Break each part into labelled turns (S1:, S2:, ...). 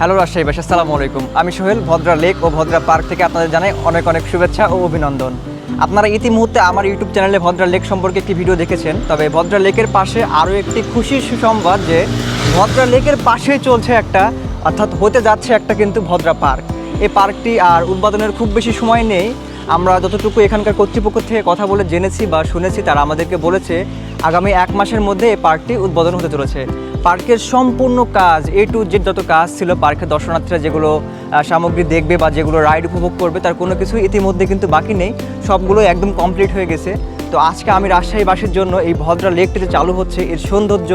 S1: Hello রাজশাহীবাসী আসসালামু আলাইকুম। আমি সোহেল, ভদ্রা লেক ও ভদ্রা পার্ক থেকে আপনাদের জানাই অনেক অনেক শুভেচ্ছা ও অভিনন্দন। আপনারা ইতিমুহূর্তে আমার ইউটিউব চ্যানেলে ভদ্রা লেক সম্পর্কে একটি ভিডিও দেখেছেন, তবে ভদ্রা লেকের পাশে আরও একটি খুশির সুসংবাদ যে ভদ্রা লেকের পাশেই চলছে একটা, অর্থাৎ হতে যাচ্ছে একটা কিন্তু ভদ্রা পার্ক। এই পার্কটি আর উদ্বোধনের খুব বেশি সময় নেই। আমরা যতটুকু এখানকার কর্তৃপক্ষ থেকে কথা বলে জেনেছি বা শুনেছি, তারা আমাদেরকে বলেছে, আগামী এক মাসের মধ্যে এই পার্কটি উদ্বোধন হতে চলেছে। পার্কের সম্পূর্ণ কাজ এ টু জেড যত কাজ ছিল, পার্কের দর্শনার্থীরা যেগুলো সামগ্রী দেখবে বা যেগুলো রাইড উপভোগ করবে, তার কোনো কিছু ইতিমধ্যে কিন্তু বাকি নেই। সবগুলো একদম কমপ্লিট হয়ে গেছে। তো আজকে আমি রাজশাহীবাসীর জন্য এই ভদ্রা লেকটিতে চালু হচ্ছে। এর সৌন্দর্য,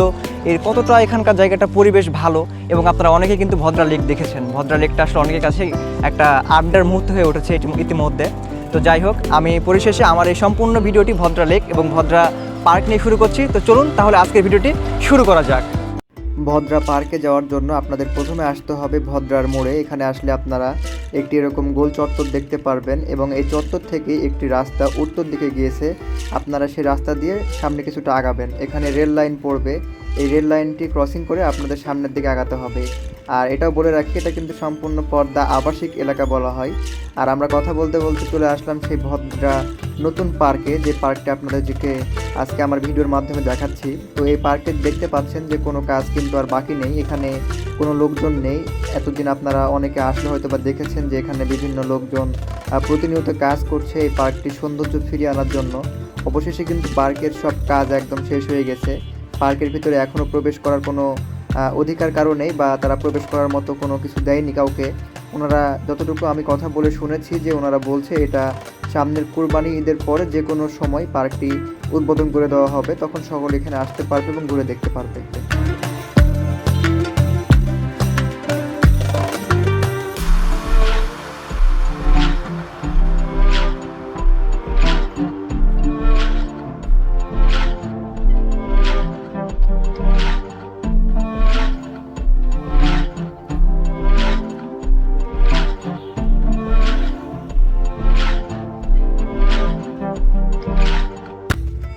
S1: এর কতটা এখানকার জায়গাটা, পরিবেশ ভালো এবং আপনারা অনেকে কিন্তু ভদ্রা লেক দেখেছেন। ভদ্রা লেকটা আসলে অনেকের কাছে একটা আড্ডার মুহূর্ত হয়ে উঠেছে ইতিমধ্যে। তো যাই হোক, আমি পরিশেষে আমার এই সম্পূর্ণ ভিডিওটি ভদ্রা লেক এবং ভদ্রা পার্ক নিয়ে শুরু করছি। তো চলুন তাহলে আজকের ভিডিওটি শুরু করা যাক। ভদ্রা পার্কে যাওয়ার জন্য আপনাদের প্রথমে আসতে হবে ভদ্রার মোড়ে। এখানে আসলে আপনারা একটি এরকম গোল চত্বর দেখতে পারবেন এবং এই চত্বর থেকে একটি রাস্তা উত্তর দিকে গিয়েছে। আপনারা সেই রাস্তা দিয়ে সামনে কিছুটা আগাবেন। এখানে রেল লাইন পড়বে। এই রেল লাইনটি ক্রসিং করে আপনাদের সামনের দিকে আগাতে হবে। আর এটাও বলে রাখি, এটা কিন্তু সম্পূর্ণ পর্দা আবাসিক এলাকা বলা হয়। আর আমরা কথা বলতে বলতে চলে আসলাম সেই ভদ্রা নতুন পার্কে, যে পার্কটা আপনাদেরকে আজকে আমার ভিডিওর মাধ্যমে দেখাচ্ছি। তো এই পার্কে দেখতে পাচ্ছেন যে কোনো কাজ কিন্তু আর বাকি নেই। এখানে কোনো লোকজন নেই। এতদিন আপনারা অনেকে আসলে হয়তো বা দেখেছেন যে এখানে বিভিন্ন লোকজন প্রতিনিয়ত কাজ করছে এই পার্কটির সৌন্দর্য ফিরিয়ে আনার জন্য। অবশেষে কিন্তু পার্কের সব কাজ একদম শেষ হয়ে গেছে। পার্কের ভিতরে এখনও প্রবেশ করার কোনো অধিকার কারণেই বা তারা প্রবেশ করার মতো কোনো কিছু দেয়নি কাউকে। ওনারা, যতটুকু আমি কথা বলে শুনেছি যে ওনারা বলছে এটা সামনের কুরবানি ঈদের পরে যে কোনো সময় পার্কটি উদ্বোধন করে দেওয়া হবে। তখন সকলে এখানে আসতে পারবে এবং ঘুরে দেখতে পারবে।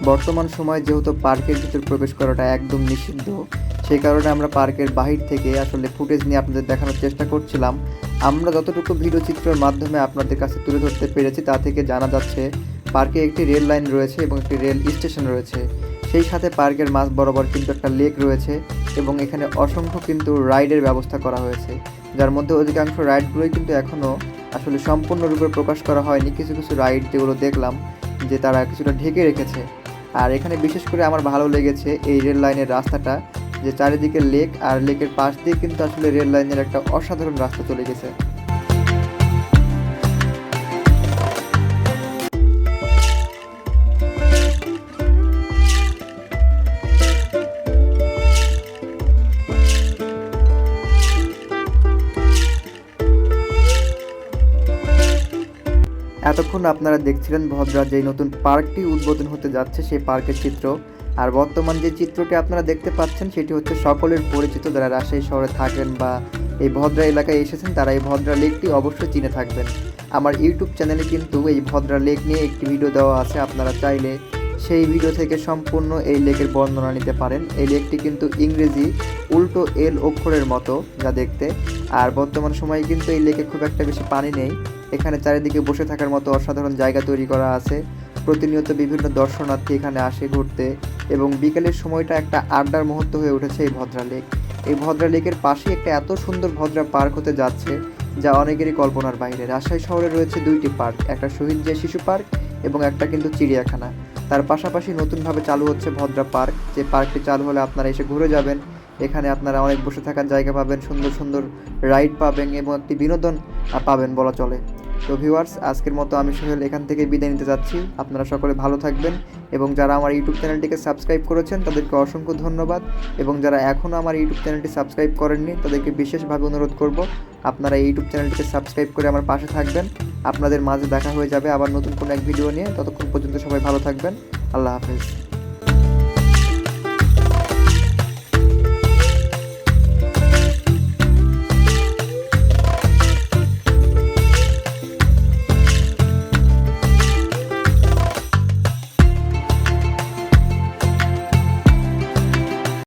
S1: বর্তমান সময়ে যেহেতু পার্কের ভিতর প্রবেশ করাটা একদম নিষিদ্ধ, সেই কারণে আমরা পার্কের বাহির থেকে আসলে ফুটেজ নিয়ে আপনাদের দেখানোর চেষ্টা করছিলাম। আমরা যতটুকু ভিডিও চিত্রের মাধ্যমে আপনাদের কাছে তুলে ধরতে পেরেছি, তা থেকে জানা যাচ্ছে পার্কে একটি রেল লাইন রয়েছে এবং একটি রেল স্টেশন রয়েছে। সেই সাথে পার্কের মাঝ বরাবর কিন্তু একটা লেক রয়েছে এবং এখানে অসংখ্য কিন্তু রাইডের ব্যবস্থা করা হয়েছে। যার মধ্যে অধিকাংশ রাইডগুলোই কিন্তু এখনও আসলে সম্পূর্ণরূপে প্রকাশ করা হয়নি। কিছু কিছু রাইড যেগুলো দেখলাম যে তারা কিছুটা ঢেকে রেখেছে। আর এখানে বিশেষ করে আমার ভালো লেগেছে এই রেল লাইনের রাস্তাটা, যে চারিদিকে লেক আর লেকের পাশ দিয়ে কিন্তু আসলে রেল লাইনের একটা অসাধারণ রাস্তা চলে গেছে। এতক্ষণ আপনারা দেখছিলেন ভদ্রা যেই নতুন পার্কটি উদ্বোধন হতে যাচ্ছে সেই পার্কের চিত্র। আর বর্তমান যে চিত্রটি আপনারা দেখতে পাচ্ছেন, সেটি হচ্ছে সকলের পরিচিত যারা রাজশাহী শহরে থাকেন বা এই ভদ্রা এলাকায় এসেছেন, তারা এই ভদ্রা লেকটি অবশ্যই চিনে থাকবেন। আমার ইউটিউব চ্যানেলে কিন্তু এই ভদ্রা লেক নিয়ে একটি ভিডিও দেওয়া আছে, আপনারা চাইলে সেই ভিডিও থেকে সম্পূর্ণ এই লেকের বর্ণনা নিতে পারেন। এই লেকটি কিন্তু ইংরেজি, উল্টো এল অক্ষরের মতো যা দেখতে। আর বর্তমান সময়ে কিন্তু এই লেকে খুব একটা বেশি পানি নেই। এখানে চারিদিকে বসে থাকার মতো অসাধারণ জায়গা তৈরি করা আছে। প্রতিনিয়ত বিভিন্ন দর্শনার্থী এখানে আসে ঘুরতে এবং বিকেলের সময়টা একটা আড্ডার মুহূর্ত হয়ে উঠেছে এই ভদ্রা লেক এই ভদ্রা লেকের পাশে একটা এত সুন্দর ভদ্রা পার্ক হতে যাচ্ছে যা অনেকেরই কল্পনার বাইরে। রাজশাহী শহরে রয়েছে দুইটি পার্ক, একটা শহীদ জিয়া শিশু পার্ক এবং একটা কিন্তু চিড়িয়াখানা। তার পাশাপাশি নতুনভাবে চালু হচ্ছে ভদ্রা পার্ক। যে পার্কটি চালু হলে আপনারা এসে ঘুরে যাবেন। এখানে আপনারা অনেক বসে থাকার জায়গা পাবেন, সুন্দর সুন্দর রাইড পাবেন এবং একটি বিনোদন পাবেন বলা চলে। তো ভিউয়ার্স আজকের মতো আমি সোহেল এখান থেকে বিদায় নিতে যাচ্ছি। আপনারা সকলে ভালো থাকবেন এবং যারা আমার ইউটিউব চ্যানেলটিকে সাবস্ক্রাইব করেছেন, তাদেরকে অসংখ্য ধন্যবাদ এবং যারা এখনও আমার ইউটিউব চ্যানেলটি সাবস্ক্রাইব করেননি, তাদেরকে বিশেষভাবে অনুরোধ করব, আপনারা ইউটিউব চ্যানেলটিকে সাবস্ক্রাইব করে আমার পাশে থাকবেন। আপনাদের মাঝে দেখা হয়ে যাবে আবার নতুন কোনো এক ভিডিও নিয়ে। ততক্ষণ পর্যন্ত সবাই ভালো থাকবেন। আল্লাহ হাফেজ।